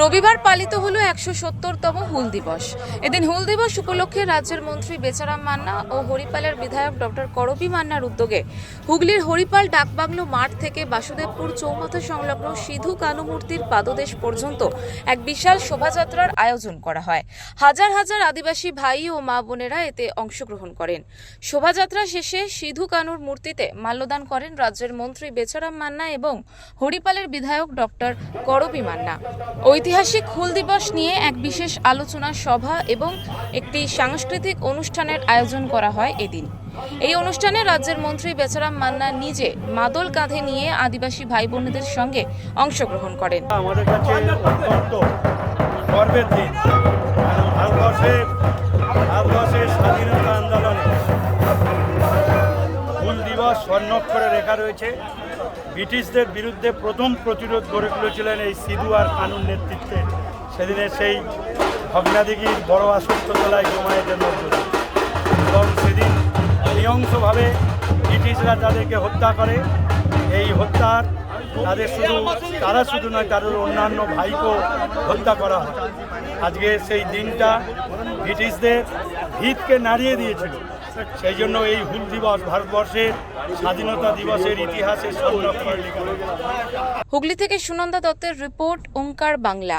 রবিবার পালিত হলো একশো সত্তরতম হুল দিবস। এদিন হুল দিবস উপলক্ষে রাজ্যের মন্ত্রী বেচারাম মান্না ও হরিপালের বিধায়ক ডক্টর করবি মান্নার উদ্যোগে হুগলির হরিপাল ডাকবাংলো মাঠ থেকে বাসুদেবপুর চৌমাথা সংলগ্ন সিধু কানু মূর্তির পাদদেশ পর্যন্ত এক বিশাল শোভাযাত্রার আয়োজন করা হয়। হাজার হাজার আদিবাসী ভাই ও মা বোনেরা এতে অংশগ্রহণ করেন। শোভাযাত্রা শেষে সিধু কানুর মূর্তিতে মাল্যদান করেন রাজ্যের মন্ত্রী বেচারাম মান্না এবং হরিপালের বিধায়ক ডক্টর করবি মান্না। ঐতিহাসিক হুল দিবস নিয়ে এক বিশেষ আলোচনা সভা এবং একটি সাংস্কৃতিক অনুষ্ঠানের আয়োজন করা হয় এদিন। এই অনুষ্ঠানে রাজ্যের মন্ত্রী বেচারাম মান্না নিজে মাদল কাঁধে নিয়ে আদিবাসী ভাই বোনেদের সঙ্গে অংশগ্রহণ করেন। স্বর্ণক্ষরে রেখা রয়েছে। ব্রিটিশদের বিরুদ্ধে প্রথম প্রতিরোধ গড়ে তুলেছিলেন এই সিধু আর কানুন নেতৃত্বে। সেদিনের সেই ভগ্নাদিঘির বড় আসক্ততলায় জমায়েতের দিয়ে। এবং সেদিন নৃশংসভাবে ব্রিটিশরা তাদেরকে হত্যা করে। এই হত্যার তাদের শুধু, তারা শুধু নয়, তাদের অন্যান্য ভাইকেও হত্যা করা হয়। আজকে সেই দিনটা ব্রিটিশদের ভিতকে নাড়িয়ে দিয়েছিল। সেই জন্য এই হুল দিবস, ভারতবর্ষের স্বাধীনতা দিবসের ইতিহাসে সংরক্ষণ হুগলি থেকে সুনন্দা দত্তের রিপোর্ট, ওঙ্কার বাংলা।